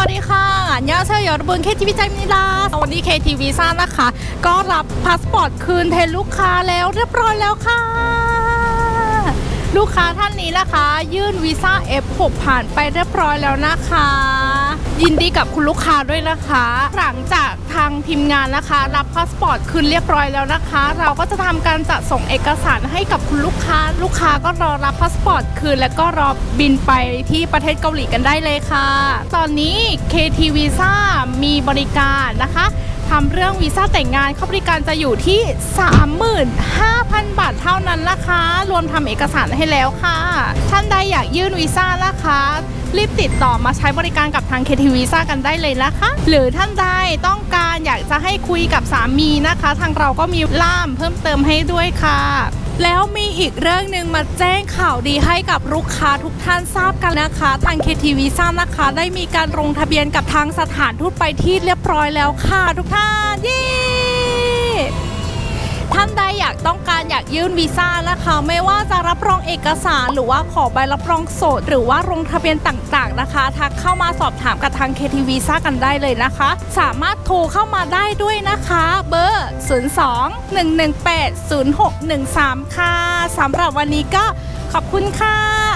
วัสดีค่ะอันยาเชยยอรบุญเคทีวีใจมิลาวันนี้เคทีวีซ่านะคะ ก็รับพาสปอร์ตคืนแทนลูกค้าแล้วเรียบร้อยแล้วค่ะ ลูกค้าท่านนี้นะคะ ยื่นวีซ่า F6 ผ่านไปเรียบร้อยแล้วนะคะ ยินดีกับคุณลูกค้าด้วยนะคะ หลังจากทางทีมงานนะคะ รับพาสปอร์ตคืนเรียบร้อยแล้วนะคะ เราก็จะทำการจัดส่งเอกสารให้กับคุณลูกค้า ลูกค้าก็รอรับพาสปอร์ตคืน แล้วก็รอบินไปที่ประเทศเกาหลีกันได้เลยค่ะ ตอนนี้ KT Visa มีบริการนะคะ ทำเรื่องวีซ่าแต่งงานเข้าบริการจะอยู่ที่ 35,000 บาทเท่านั้นนะคะ รวมทำเอกสารให้แล้วค่ะ ท่านใดอยากยื่นวีซ่านะคะ รีบติดต่อมาใช้บริการกับทาง KT Visa กันได้เลยนะคะ หรือท่านใดต้องการอยากจะให้คุยกับสามีนะคะ ทางเราก็มีล่ามเพิ่มเติมให้ด้วยค่ะ แล้วมีอีกเรื่องหนึ่งมาแจ้งข่าวดีให้กับลูกค้าทุกท่านทราบกันนะคะ ทาง KTV ทราบนะคะ ได้มีการลงทะเบียนกับทางสถานทูตไปที่เรียบร้อยแล้วค่ะทุกท่าน เย้ ต้องการอยากยื่นวีซ่านะคะ ไม่ว่าจะรับรองเอกสารหรือว่าขอใบรับรองโสด หรือว่าลงทะเบียนต่างๆนะคะทักเข้ามาสอบถามกับทาง KT Visa กันได้เลยนะคะ สามารถโทรเข้ามาได้ด้วยนะคะ เบอร์ 02 118 0613 ค่ะสำหรับวันนี้ก็ขอบคุณค่ะ